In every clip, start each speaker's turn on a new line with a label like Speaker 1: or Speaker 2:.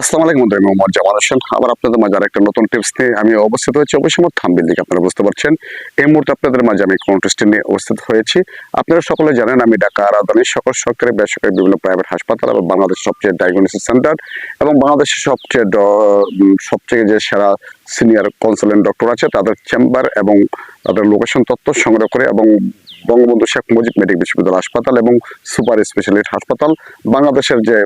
Speaker 1: আসসালামু আলাইকুম আমি মোহাম্মদ জামাল হোসেন আবার আপনাদের মাঝে আরেকটা নতুন টিপস নিয়ে আমি অবস্থিত হয়েছি। অবশ্যই আমার থাম্বিল দিকে আপনারা বুঝতে পারছেন। এই মুহূর্তে আপনাদের মাঝে আমি কোন টেস্ট নিয়ে উপস্থিত হয়েছি, আপনারা সকলে জানেন আমি ঢাকা রাজধানীর সকল সরকারি, বেসরকারি বিভিন্ন প্রাইভেট হাসপাতাল এবং বাংলাদেশের সবচেয়ে ডায়াগনোসিস সেন্টার এবং বাংলাদেশের সবচেয়ে সবচেয়ে যে সেরা সিনিয়র কনসালটেন্ট ডক্টর আছে, তাদের চেম্বার এবং তাদের লোকেশন তথ্য সংগ্রহ করে এবং বঙ্গবন্ধু শেখ মুজিব মেডিকেল বিশ্ববিদ্যালয় হাসপাতাল এবং সুপার স্পেশালিস্ট হাসপাতাল। বাংলাদেশের যে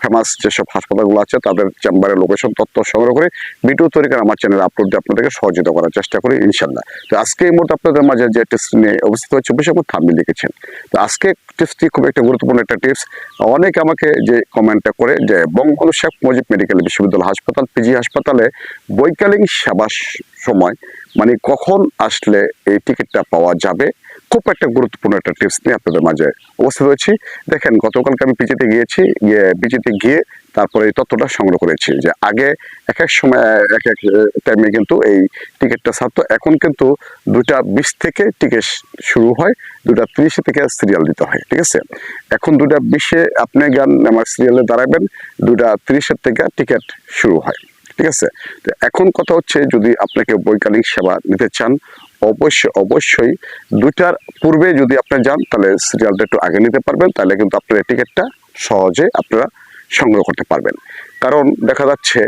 Speaker 1: ফেমাস যেসব হাসপাতালগুলো আছে, তাদের চেম্বারের লোকেশন, তথ্য সংগ্রহ করে ভিডিও তৈরি করে আমার চ্যানেলে আপলোড দিয়ে আপনাদেরকে সহযোগিতা করার চেষ্টা করি ইনশাল্লাহ তো আজকে এই মুহূর্তে আপনাদের মাঝে যে টেস্ট নিয়ে অবস্থিত হচ্ছে আপনি থাম্বি লিখেছেন। তো আজকে টিপসটি খুব একটা গুরুত্বপূর্ণ একটা টিপস অনেকে আমাকে যে কমেন্টটা করে যে, বঙ্গবন্ধু শেখ মুজিব মেডিকেল বিশ্ববিদ্যালয় হাসপাতাল পিজি হাসপাতালে বৈকালীন সেবার সময় মানে কখন আসলে এই টিকিটটা পাওয়া যাবে? খুব একটা গুরুত্বপূর্ণ একটা টিপস নিয়ে আপনাদের মাঝে উপস্থিত হয়েছি। দেখেন, গতকালকে আমি পিজিতে গিয়েছি, গিয়ে পিজিতে গিয়ে তারপরে এই তথ্যটা সংগ্রহ করেছি যে আগে এক এক সময়, এক এক টাইমে কিন্তু এই টিকিটটা ছাড়তো। এখন কিন্তু দুটা বিশ থেকে টিকিট শুরু হয় দুটা ত্রিশে থেকে সিরিয়াল দিতে হয়, ঠিক আছে? এখন দুটা বিশে আপনি গান, আমার সিরিয়ালে দাঁড়াবেন দুটা ত্রিশের থেকে টিকিট শুরু হয়, ঠিক আছে? তো এখন কথা হচ্ছে, যদি আপনাকে বৈজ্ঞানিক সেবা নিতে চান অবশ্যই অবশ্যই দুইটার পূর্বে যদি আপনি যান, তাহলে সিরিয়ালটা একটু আগে নিতে পারবেন, তাহলে কিন্তু আপনার এই টিকিটটা সহজে আপনারা সংগ্রহ করতে পারবেন। কারণ দেখা যাচ্ছে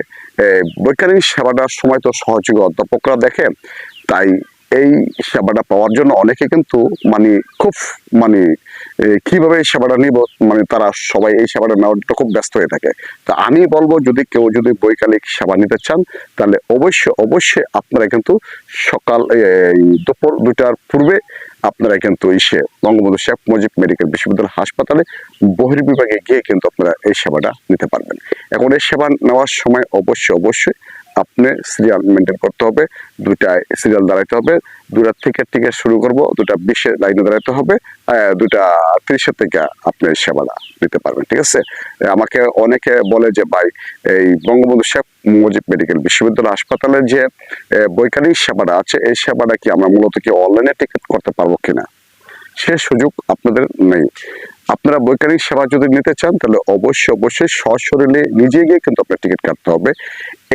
Speaker 1: বৈজ্ঞানিক সেবাটার সময় তো সহযোগী অধ্যাপকরা দেখে তাই এই সেবাটা পাওয়ার জন্য অনেকে কিন্তু মানে খুব মানে কীভাবে এই সেবাটা নিব? মানে তারা সবাই এই সেবাটা নেওয়ার খুব ব্যস্ত হয়ে থাকে। তা আমি বলব, যদি কেউ যদি বৈকালিক সেবা নিতে চান, তাহলে অবশ্যই অবশ্যই আপনারা কিন্তু সকাল দুপুর দুটার পূর্বে আপনারা কিন্তু এসে বঙ্গবন্ধু শেখ মুজিব মেডিকেল বিশ্ববিদ্যালয় হাসপাতালে বহির্বিভাগে গিয়ে কিন্তু আপনারা এই সেবাটা নিতে পারবেন। এখন এই সেবা নেওয়ার সময় অবশ্যই অবশ্যই আপনি সিরিয়াল মেনটেন করতে হবে দুটায় সিরিয়াল দাঁড়াইতে হবে দুটা থেকে থেকে শুরু করব দুটা বিশে লাইনে দাঁড়াইতে হবে দুটা ত্রিশের থেকে আপনি সেবাটা নিতে পারবেন, ঠিক আছে? আমাকে অনেকে বলে যে, ভাই, এই বঙ্গবন্ধু শেখ মুজিব মেডিকেল বিশ্ববিদ্যালয় হাসপাতালের যে বৈজ্ঞানিক সেবাটা আছে, এই সেবাটা কি আমরা মূলত কি অনলাইনে টিকিট করতে পারব কিনা? সে সুযোগ আপনাদের নেই। আপনারা বৈজ্ঞানিক সেবা যদি নিতে চান, তাহলে অবশ্যই অবশ্যই সশরীরে নিজে গিয়ে কিন্তু আপনার টিকিট কাটতে হবে।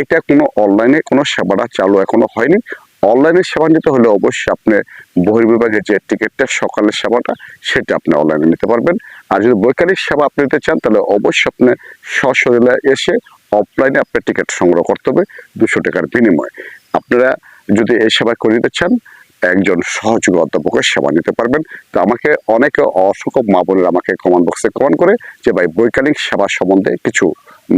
Speaker 1: এটা কোনো অনলাইনে কোনো সেবাটা চালু এখনও হয়নি। অনলাইনে সেবা নিতে হলে অবশ্যই আপনি বহির্বিভাগের যে টিকিটটা, সকালের সেবাটা, সেটা আপনি অনলাইনে নিতে পারবেন। আর যদি বৈজ্ঞানিক সেবা আপনি নিতে চান, তাহলে অবশ্যই আপনি সশরীরে এসে অফলাইনে আপনার টিকিট সংগ্রহ করতে হবে দুশো টাকার বিনিময়ে। আপনারা যদি এই সেবা করে নিতে চান একজন সহযোগী অধ্যাপকের সেবা নিতে পারবেন। তো আমাকে অনেকে অসংখ্য মা বোনের আমাকে কমেন্ট বক্সে কমেন্ট করে যে, ভাই, বৈজ্ঞানিক সেবা সম্বন্ধে কিছু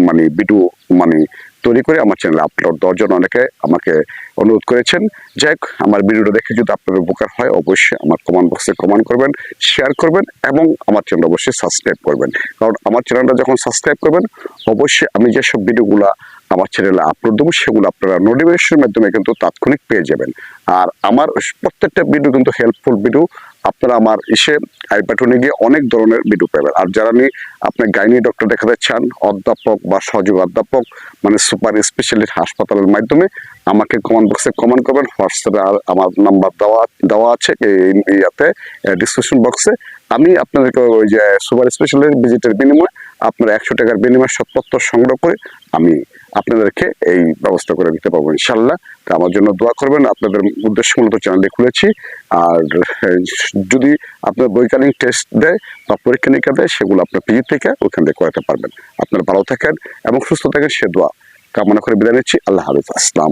Speaker 1: মানে ভিডিও মানে তৈরি করে আমার চ্যানেলে আপলোড জন্য অনেকে আমাকে অনুরোধ করেছেন। যাই আমার ভিডিওটা দেখে যদি আপনাদের উপকার হয়, অবশ্যই আমার কমেন্ট বক্সে কমেন্ট করবেন শেয়ার করবেন এবং আমার চ্যানেল অবশ্যই সাবস্ক্রাইব করবেন। কারণ আমার চ্যানেলটা যখন সাবস্ক্রাইব করবেন, অবশ্যই আমি যেসব ভিডিওগুলো আমার চ্যানেলে আপলোড দেবো, সেগুলো আপনারা নোটিফিকেশনের মাধ্যমে কিন্তু তাৎক্ষণিক পেয়ে যাবেন। আর আমার প্রত্যেকটা ভিডিও কিন্তু হেল্পফুল ভিডিও আপনারা আমার এসে আই বাটনে গিয়ে অনেক ধরনের ভিডিও পাবেন। আর যারা আমি আপনি গাইনি ডক্টর দেখাতে চান, অধ্যাপক বা সহযোগ অধ্যাপক মানে সুপার স্পেশালিস্ট হাসপাতালের মাধ্যমে, আমাকে কমেন্ট বক্সে কমেন্ট করবেন, হোয়াটসঅ্যাপে আমার নাম্বার দেওয়া দেওয়া আছে ইয়াতে ডিসক্রিপশন বক্সে আমি আপনাদেরকে ওই যে সুপার স্পেশালিস্ট ভিজিটের বিনিময়ে আপনারা একশো টাকার বিনিময়ে সব সংগ্রহ করে আমি আপনাদেরকে এই ব্যবস্থা করে দিতে পারব ইনশাল্লাহ তা আমার জন্য দোয়া করবেন, আপনাদের উদ্দেশ্য মূলত চ্যানেলটি খুলেছি। আর, যদি আপনার বৈজ্ঞানিক টেস্ট দেয় বা পরীক্ষা নিরীক্ষা দেয়, সেগুলো আপনার পিজি থেকে ওখান থেকে করাতে পারবেন। আপনার ভালো থাকেন এবং সুস্থ থাকেন, সে দোয়া কামনা করে বিদায় নিচ্ছি। আল্লাহ হাফিজ। আসসালাম